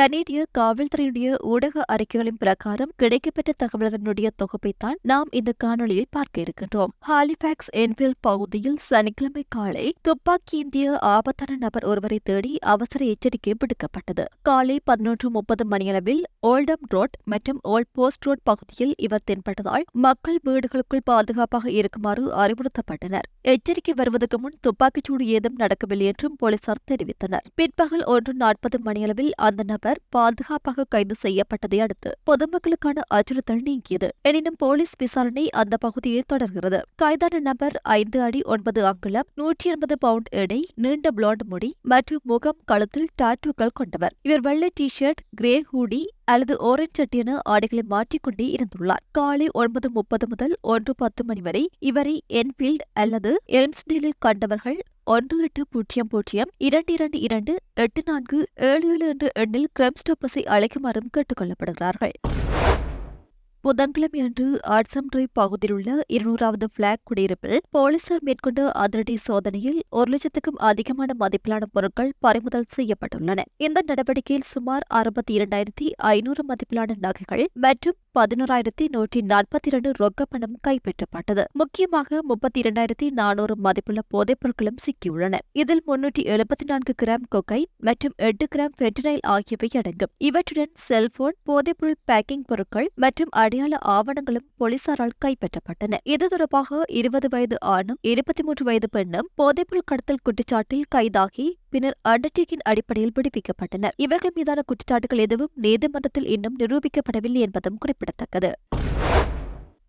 கனேடிய காவல்துறையுடைய ஊடக அறிக்கைகளின் பிரகாரம் கிடைக்கப்பெற்ற தகவல்களுடைய தொகுப்பைத்தான் நாம் இந்த காணொளியில் பார்க்க இருக்கின்றோம். ஹாலிபாக்ஸ் என்பில் பகுதியில் சனிக்கிழமை காலை துப்பாக்கி இந்திய ஆபத்தான நபர் ஒருவரை தேடி அவசர எச்சரிக்கை விடுக்கப்பட்டது. காலை பதினொன்று முப்பது மணியளவில் ஓல்டம் ரோட் மற்றும் ஓல்ட் போஸ்ட் ரோட் பகுதியில் இவர் தென்பட்டதால் மக்கள் வீடுகளுக்குள் பாதுகாப்பாக இருக்குமாறு அறிவுறுத்தப்பட்டனர். எச்சரிக்கை வருவதற்கு முன் துப்பாக்கிச்சூடு ஏதும் நடக்கவில்லை என்றும் போலீசார் தெரிவித்தனர். பிற்பகல் ஒன்று நாற்பது மணியளவில் அந்த நபர் பாதுகாப்பாக கைது செய்யப்பட்டதை அடுத்து பொதுமக்களுக்கான அச்சுறுத்தல் நீங்கியது. எனினும் போலீஸ் விசாரணை அந்த பகுதியில் தொடர்கிறது. கைதான நபர் ஐந்து அடி ஒன்பது அங்குலம் நூற்றி எண்பது பவுண்ட் எடை நீண்ட பிளாண்ட் முடி மற்றும் முகம் கழுத்தில் டாட்டூக்கள் கொண்டவர். இவர் வெள்ளை டி ஷர்ட் கிரே ஹூடி அல்லது ஓரஞ்ச் சட்டியன ஆடைகளை மாற்றிக்கொண்டே இருந்துள்ளார். காலை ஒன்பது முப்பது முதல் ஒன்று பத்து மணி வரை இவரை என்ஃபீல்ட் அல்லது எம்ஸ்டேலில் கண்டவர்கள் ஒன்று எட்டு பூஜ்ஜியம் பூஜ்ஜியம் இரண்டு இரண்டு இரண்டு எட்டு நான்கு ஏழு ஏழு என்ற எண்ணில் கிரம்ஸ்டோப்பஸை அழைக்குமாறும் கேட்டுக் கொள்ளப்படுகிறார்கள் புதன்கிழமை அன்று ஆட்சம் டிரைவ் பகுதியில் உள்ள இருநூறாவது பிளாக் குடியிருப்பில் போலீசார் மேற்கொண்ட அதிரடி சோதனையில் ஒரு லட்சத்துக்கும் அதிகமான மதிப்பிலான பொருட்கள் பறிமுதல் செய்யப்பட்டுள்ளன. இந்த நடவடிக்கையில் சுமார் அறுபத்தி இரண்டாயிரத்தி ஐநூறு மதிப்பிலான நகைகள் மற்றும் பதினோராயிரத்தி நூற்றி நாற்பத்தி இரண்டு ரொக்க பணம் கைப்பற்றப்பட்டது. முக்கியமாக முப்பத்தி இரண்டாயிரத்தி நானூறு மதிப்புள்ள போதைப் பொருட்களும் சிக்கியுள்ளன. இதில் முன்னூற்றி எழுபத்தி நான்கு கிராம் கொக்கை மற்றும் எட்டு கிராம் பென்டனைல் ஆகியவை அடங்கும். இவற்றுடன் செல்போன் போதைப்பொருள் பேக்கிங் பொருட்கள் மற்றும் அடையாள ஆவணங்களும் போலீசாரால் கைப்பற்றப்பட்டன. இது தொடர்பாக இருபது வயது ஆணும் இருபத்தி மூன்று வயது பெண்ணும் போதைப்பொருள் கடத்தல் குற்றச்சாட்டில் கைதாகி பின்னர் அண்டர்டேக்கின் அடிப்படையில் விடுவிக்கப்பட்டனர். இவர்கள் மீதான குற்றச்சாட்டுகள் எதுவும் நீதிமன்றத்தில் இன்னும் நிரூபிக்கப்படவில்லை என்பதும் குறிப்பிடத்தக்கது.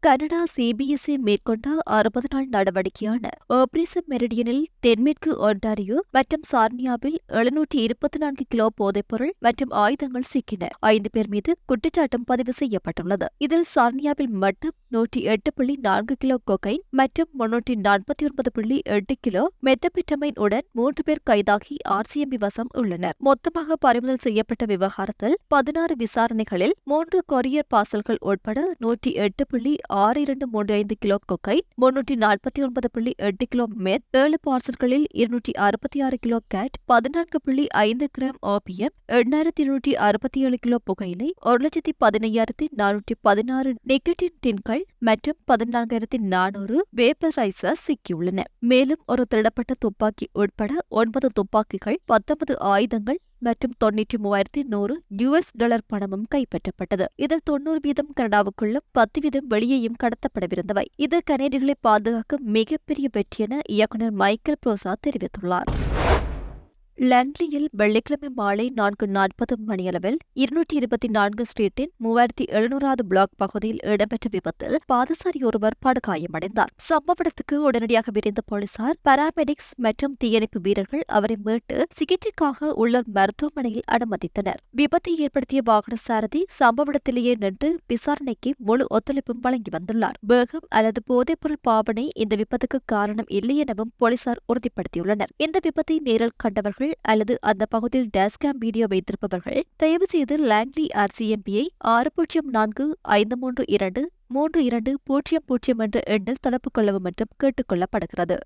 கனடா சிபிஎஸ்இ மேற்கொண்ட அறுபது நாள் நடவடிக்கையான ஆபரேசன் மெரிடியனில் தென்மேற்கு ஒன்டாரியோ மற்றும் சார்னியாவில் எழுநூற்றி இருபத்தி நான்கு கிலோ போதைப்பொருள் மற்றும் ஆயுதங்கள் சிக்கின. ஐந்து பேர் மீது குற்றச்சாட்டம் பதிவு செய்யப்பட்டுள்ளது. இதில் சார்னியாவில் மட்டும் நூற்றி எட்டு புள்ளி நான்கு கிலோ கொகைன் மற்றும் முன்னூற்றி நாற்பத்தி ஒன்பது புள்ளி எட்டு கிலோ மெத்தபிட்டமைன் உடன் மூன்று பேர் கைதாகி ஆர்சிஎம்பி வசம் உள்ளனர். மொத்தமாக பறிமுதல் செய்யப்பட்ட விவகாரத்தில் பதினாறு விசாரணைகளில் மூன்று கொரியர் பார்சல்கள் உட்பட நூற்றி எட்டு புள்ளி ஆறு இரண்டு மூன்று ஐந்து கிலோ கொக்கை முன்னூற்றி நாற்பத்தி ஒன்பது புள்ளி எட்டு கிலோ மெத் ஏழு பார்சல்களில் இருநூற்றி அறுபத்தி ஆறு கிலோ கேட் பதினான்கு புள்ளி ஐந்து கிராம் ஓபியம் எண்ணாயிரத்தி இருநூற்றி அறுபத்தி ஏழு கிலோ புகையிலை ஒரு லட்சத்தி பதினையாயிரத்தி நானூற்றி பதினாறு நிக்கட்டின் டின்கள் மற்றும் பதினான்காயிரத்தி நானூறு வேப்பரைசர் சிக்கியுள்ளன. மேலும் ஒரு திருடப்பட்ட துப்பாக்கி உட்பட ஒன்பது துப்பாக்கிகள் பத்தொன்பது ஆயுதங்கள் மற்றும் தொன்னூற்றி மூவாயிரத்தி நூறு யுஎஸ் டாலர் பணமும் கைப்பற்றப்பட்டது. இதில் தொன்னூறு வீதம் கனடாவுக்குள்ளும் பத்து வீதம் வெளியேயும் கடத்தப்படவிருந்தவை. இது கனேடியர்களை பாதுகாக்கும் மிகப்பெரிய வெற்றி என இயக்குநர் மைக்கேல் புரோசா தெரிவித்துள்ளார். லண்ட்லியில் வெள்ளிக்கிழமை மாலை நான்கு நாற்பது மணியளவில் இருநூற்றி இருபத்தி நான்கு ஸ்ட்ரீட்டின் மூவாயிரத்தி எழுநூறாவது பிளாக் பகுதியில் இடம்பெற்ற விபத்தில் பாதசாரி ஒருவர் படுகாயமடைந்தார். சம்பவ இடத்துக்கு உடனடியாக விரைந்த போலீசார் பாராமெடிக்ஸ் மற்றும் தீயணைப்பு வீரர்கள் அவரை மீட்டு சிகிச்சைக்காக உள்ள மருத்துவமனையில் அனுமதித்தனர். விபத்தை ஏற்படுத்திய வாகன சாரதி சம்பவ இடத்திலேயே நின்று விசாரணைக்கு முழு ஒத்துழைப்பும் வழங்கி வந்துள்ளார். வேகம் அல்லது போதைப்பொருள் பாவனை இந்த விபத்துக்கு காரணம் இல்லை எனவும் போலீசார் உறுதிப்படுத்தியுள்ளனர். இந்த விபத்தை நேரில் கண்டவர்கள் அல்லது அந்த பகுதியில் டேஸ்கேம் வீடியோ வைத்திருப்பவர்கள் தயவு செய்து லாங்லி ஆர்சிஎம்பியை ஆறு பூஜ்ஜியம் நான்கு ஐந்து மூன்று இரண்டு மூன்று இரண்டு பூஜ்ஜியம் பூஜ்ஜியம் என்ற எண்ணில் தொடர்பு கொள்ளவும் என்றும் கேட்டுக்கொள்ளப்படுகிறது.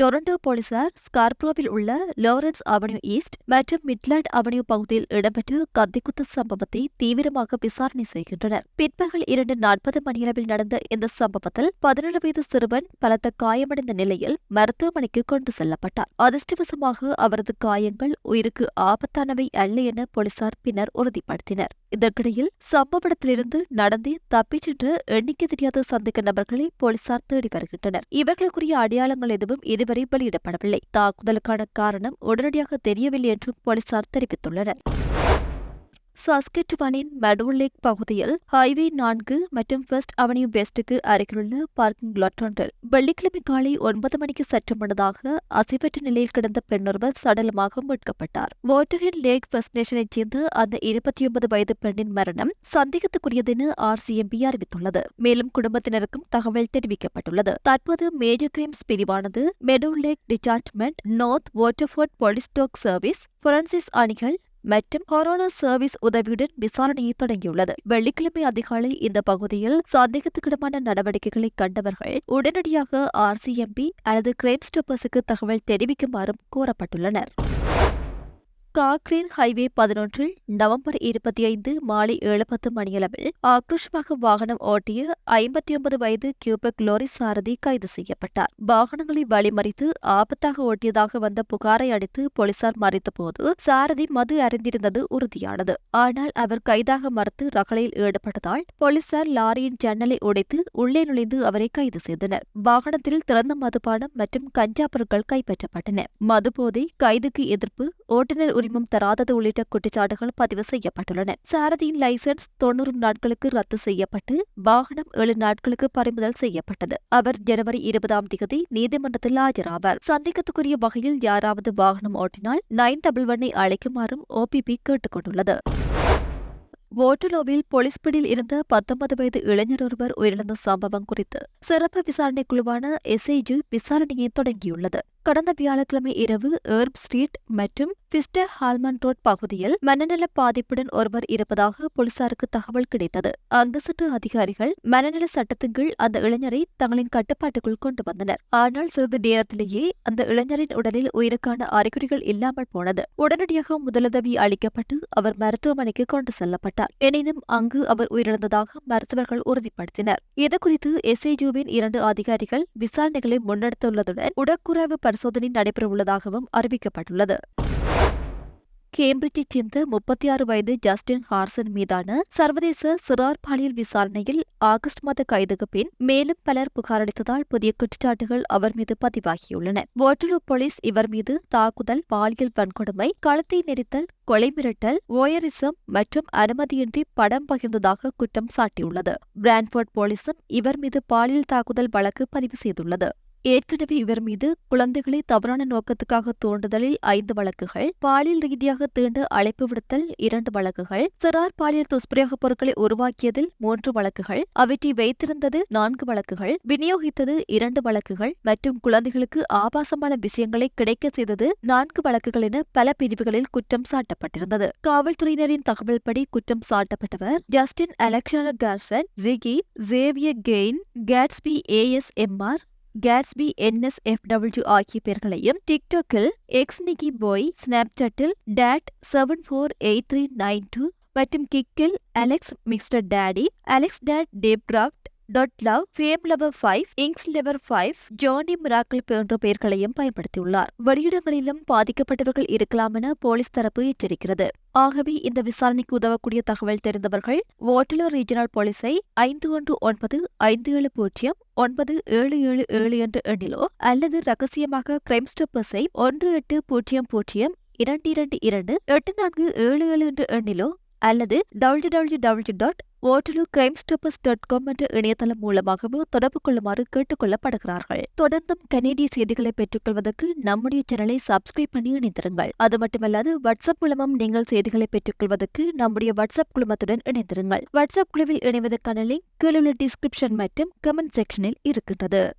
டொரண்டோ போலீசார் ஸ்கார்ப்ரோவில் உள்ள லாரன்ஸ் அவென்யூ ஈஸ்ட் மற்றும் மிட்லாண்ட் அவென்யூ பகுதியில் இடம்பெற்ற கத்திக்குத்து சம்பவத்தை தீவிரமாக விசாரணை செய்கின்றனர். பிற்பகல் இரண்டு நாற்பது மணியளவில் நடந்த இந்த சம்பவத்தில் பதினேழு வயது சிறுவன் பலத்த காயமடைந்த நிலையில் மருத்துவமனைக்கு கொண்டு செல்லப்பட்டார். அதிர்ஷ்டவசமாக அவரது காயங்கள் உயிருக்கு ஆபத்தானவை அல்ல என போலீசார் பின்னர் உறுதிப்படுத்தினர். இதற்கிடையில் சம்பவ இடத்திலிருந்து நடந்தே தப்பிச் சென்று எண்ணிக்கை தெரியாத சந்தேக நபர்களை போலீசார் தேடி வருகின்றனர். இவர்களுக்குரிய அடையாளங்கள் எதுவும் இது இதுவரை வெளியிடப்படவில்லை. தாக்குதலுக்கான காரணம் உடனடியாக தெரியவில்லை என்றும் போலீசார் தெரிவித்துள்ளனர். சஸ்கெட்டுவனின் மெடோல் லேக் பகுதியில் ஹைவே நான்கு மற்றும் ஃபர்ஸ்ட் அவென்யூ வெஸ்டுக்கு அருகிலுள்ள பார்க்கிங் லாட் ஒன்றில் வெள்ளிக்கிழமை காலை ஒன்பது மணிக்கு சற்று முன்னதாக அசைவற்ற நிலையில் கிடந்த பெண்ணொருவர் சடலமாக மீட்கப்பட்டார். வாட்டர்ஹில் லேக் ஃபர்ஸ்ட் நேஷனைச் சேர்ந்த அந்த இருபத்தி ஒன்பது வயது பெண்ணின் மரணம் சந்தேகத்துக்குரியதென ஆர்சிஎம்பி அறிவித்துள்ளது. மேலும் குடும்பத்தினருக்கும் தகவல் தெரிவிக்கப்பட்டுள்ளது. தற்போது major crimes பிரிவானது Meadow Lake detachment North Waterford police dog service forensics அணிகள் மற்றும் கொரோனா சர்வீஸ் உதவியுடன் விசாரணையை தொடங்கியுள்ளது. வெள்ளிக்கிழமை அதிகாலை இந்த பகுதியில் சந்தேகத்துக்கிடமான நடவடிக்கைகளை கண்டவர்கள் உடனடியாக ஆர்சிஎம்பி அல்லது கிரைம் ஸ்டாப்பர்ஸுக்கு தகவல் தெரிவிக்குமாறும் கோரப்பட்டுள்ளனர். காக்ரீன் ஹைவே பதினொன்றில் நவம்பர் இருபத்தி ஐந்து மாலை ஏழு பத்து மணியளவில் ஆக்ரோஷமாக வாகனம் ஓட்டிய ஐம்பத்தி ஒன்பது வயது கியூபெக் லோரி சாரதி கைது செய்யப்பட்டார். வாகனங்களை வழிமறித்து ஆபத்தாக ஓட்டியதாக வந்த புகாரை அடித்து போலீசார் மறைத்தபோது சாரதி மது அறிந்திருந்தது உறுதியானது. ஆனால் அவர் கைதாக மறுத்து ரகளையில் ஈடுபட்டதால் போலீசார் லாரியின் ஜன்னலை உடைத்து உள்ளே நுழைந்து அவரை கைது செய்தனர். வாகனத்தில் திறந்த மதுபானம் மற்றும் கஞ்சா பொருட்கள் கைப்பற்றப்பட்டன. மதுபோதை கைதுக்கு எதிர்ப்பு ஓட்டுநர் உரிமம் தராதது உள்ளிட்ட குற்றச்சாட்டுகள் பதிவு செய்யப்பட்டுள்ளன. சாரதியின் லைசன்ஸ் தொன்னூறு நாட்களுக்கு ரத்து செய்யப்பட்டு வாகனம் ஏழு நாட்களுக்கு பறிமுதல் செய்யப்பட்டது. அவர் ஜனவரி இருபதாம் தேதி நீதிமன்றத்தில் ஆஜராவார். சந்தேகத்துக்குரிய வகையில் யாராவது வாகனம் ஓட்டினால் நைன் டபுள் ஒன்னை அழைக்குமாறும் ஓபிபி கேட்டுக்கொண்டுள்ளது ஓட்டலோவில் போலீஸ் பிடியில் இருந்த பத்தொன்பது வயது இளைஞர் ஒருவர் உயிரிழந்த சம்பவம் குறித்து சிறப்பு விசாரணை குழுவான எஸ்ஐஜி விசாரணையை தொடங்கியுள்ளது. கடந்த வியாழக்கிழமை இரவு ஏர்ப் ஸ்ட்ரீட் மற்றும் பிஸ்டர் ஹால்மன் ரோட் பகுதியில் மனநல பாதிப்புடன் ஒருவர் இருப்பதாக போலீசாருக்கு தகவல் கிடைத்தது. அங்கு சற்று அதிகாரிகள் மனநல சட்டத்தின் கீழ் அந்த இளைஞரை தங்களின் கட்டுப்பாட்டுக்குள் கொண்டு வந்தனர். ஆனால் சிறிது நேரத்திலேயே அந்த இளைஞரின் உடலில் உயிருக்கான அறிகுறிகள் இல்லாமல் போனது. உடனடியாக முதலுதவி அளிக்கப்பட்டு அவர் மருத்துவமனைக்கு கொண்டு செல்லப்பட்டார். எனினும் அங்கு அவர் உயிரிழந்ததாக மருத்துவர்கள் உறுதிப்படுத்தினர். இதுகுறித்து எஸ்ஐஜூவின் இரண்டு அதிகாரிகள் விசாரணைகளை முன்னெடுத்துள்ளதுடன் உடற்குறைவு பரிசோதனை நடைபெறவுள்ளதாகவும் அறிவிக்கப்பட்டுள்ளது. கேம்பிரிட்ஜைச் சேர்ந்த முப்பத்தி ஆறு வயது ஜஸ்டின் ஹார்சன் மீதான சர்வதேச சிறார் பாலியல் விசாரணையில் ஆகஸ்ட் மாத கைதுக்கு பின் மேலும் பலர் புகாரளித்ததால் புதிய குற்றச்சாட்டுகள் அவர் மீது பதிவாகியுள்ளன. வாட்டலூ போலீஸ் இவர் மீது தாக்குதல் பாலியல் வன்கொடுமை கழுத்தை நெரித்தல் கொலை மிரட்டல் ஓயரிசம் மற்றும் அனுமதியின்றி படம் பகிர்ந்ததாக குற்றம் சாட்டியுள்ளது. பிரான்ஃபோர்ட் போலீசும் இவர் மீது பாலியல் தாக்குதல் வழக்கு பதிவு செய்துள்ளது. ஏற்கனவே இவர் மீது குழந்தைகளை தவறான நோக்கத்துக்காக தூண்டுதலில் ஐந்து வழக்குகள் பாலியல் ரீதியாக தீண்டு அழைப்பு விடுத்தல் இரண்டு வழக்குகள் சிறார் பாலியல் துஷ்பிரயோக பொருட்களை உருவாக்கியதில் மூன்று வழக்குகள் அவற்றை வைத்திருந்தது நான்கு வழக்குகள் விநியோகித்தது இரண்டு வழக்குகள் மற்றும் குழந்தைகளுக்கு ஆபாசமான விஷயங்களை கிடைக்க செய்தது நான்கு வழக்குகள் என பல பிரிவுகளில் குற்றம் சாட்டப்பட்டிருந்தது. காவல்துறையினரின் தகவல்படி குற்றம் சாட்டப்பட்டவர் Justin Alexander Carson Jiggy Javier Kane Gatsby ASMR Gatsby NSFW ஆகிய பெயர்களையும் டிக்டாக்கில் எக்ஸ் நிக்கி boy ஸ்னாப்சாட்டில் dad seven four eight three nine two மற்றும் கிக்கில் Alex mister daddy Alex dad டேப்ராஃப்ட் dot love fame lever five இங்ஸ் lever five Johnny miracle போன்ற பெயர்களையும் பயன்படுத்தியுள்ளார். வெளியிடங்களிலும் பாதிக்கப்பட்டவர்கள் இருக்கலாம் என போலீஸ் தரப்பு எச்சரிக்கிறது. ஆகவே இந்த விசாரணைக்கு உதவக்கூடிய தகவல் தெரிந்தவர்கள் ஓட்டலூர் ரீஜனல் போலீஸை ஐந்து ஒன்று ஒன்பது ஐந்து ஏழு பூஜ்ஜியம் ஒன்பது ஏழு ஏழு ஏழு என்ற எண்ணிலோ அல்லது ரகசியமாக கிரைம் ஸ்டாப்பர்ஸை ஒன்று எட்டு பூஜ்ஜியம் பூஜ்ஜியம் இரண்டு இரண்டு இரண்டு எட்டு நான்கு ஏழு ஏழு என்ற எண்ணிலோ அல்லது W W W dot Ottawa crime stoppers dot com என்ற இணையதளம் மூலமாகவோ தொடர்பு கொள்ளுமாறு கேட்டுக் கொள்ளப்படுகிறார்கள் தொடர்ந்தும் கனேடிய செய்திகளை பெற்றுக்கொள்வதற்கு நம்முடைய சேனலை சப்ஸ்கிரைப் பண்ணி இணைந்திருங்கள். அது மட்டுமல்லாது வாட்ஸ்அப் மூலமும் நீங்கள் செய்திகளை பெற்றுக்கொள்வதற்கு நம்முடைய வாட்ஸ்அப் குழுமத்துடன் இணைந்திருங்கள். வாட்ஸ்அப் குழுவில் இணைவதற்கான லிங்க் கீழுள்ள டிஸ்கிரிப்ஷன் மற்றும் கமெண்ட் செக்ஷனில் இருக்கின்றது.